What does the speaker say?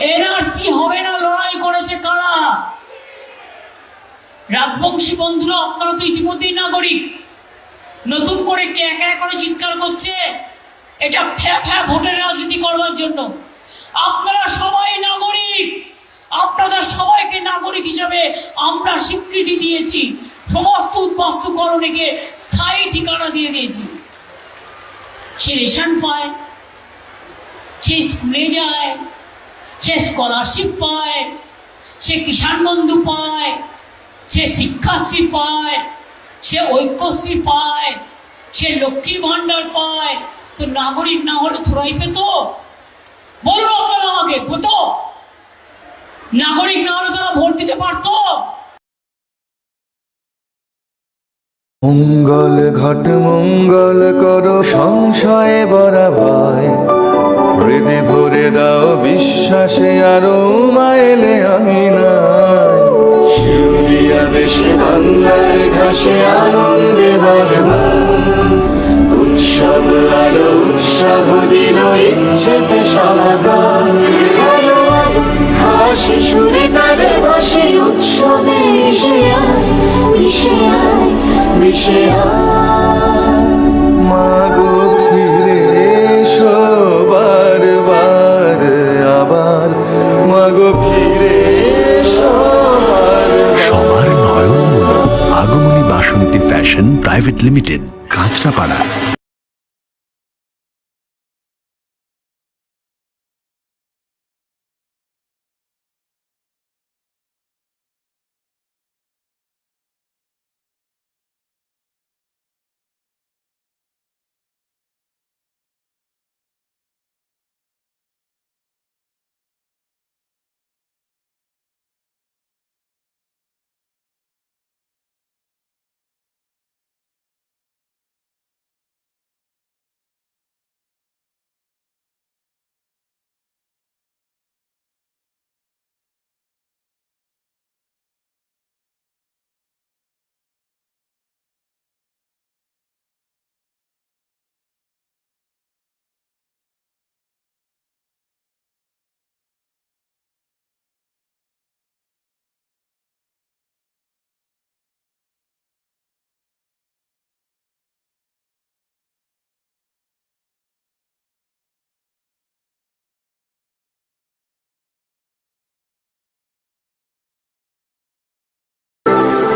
NRC হবে না, লড়াই করেছে কারা? রাজবংশী বন্ধুরা, আপনারা তো ইতিমধ্যেই নাগরিক। নতুন করে কে একা করে চিৎকার করছে? এটা ফ্যা ফ্যা ভোটের রাজনীতি করবার জন্য। আপনারা সবাই নাগরিক। আপনাদের সবাইকে নাগরিক হিসাবে আমরা স্বীকৃতি দিয়েছি। সমস্ত উদ্বাস্তুকরণীকে স্থায়ী ঠিকানা দিয়ে দিয়েছি। সে রেশন পায়, সে স্কুলে যায় সে স্কলারশিপ পায়, সে কিষাণ বন্ধু পায়, সে শিক্ষাশ্রী পায়, সে ঐক্যশ্রী পায়, সে লক্ষ্মীর ভাণ্ডার পায়। তো নাগরিক না হলে থোড়াই পেত? বলব আপনারা আমাকে পেত নাগরিক না হলে তারা ভোট দিতে পারতো? মঙ্গল ঘট মঙ্গল করো, সংশয়ে বরা হৃদে ভরে দাও, বিশ্বাসে আরও মাইলে আঙিনায়। শিউরিয়া বেশে বাংলার ঘাসে আনন্দে ভরে মন। উৎসব আলো, উৎসাহ দিল ইচ্ছেতে সমাধান হাসি সুরে তালে ভাসে উৎসবে মিশে আয় মিশে আয় মিশে আয়। Fashion private limited Kanchrapara.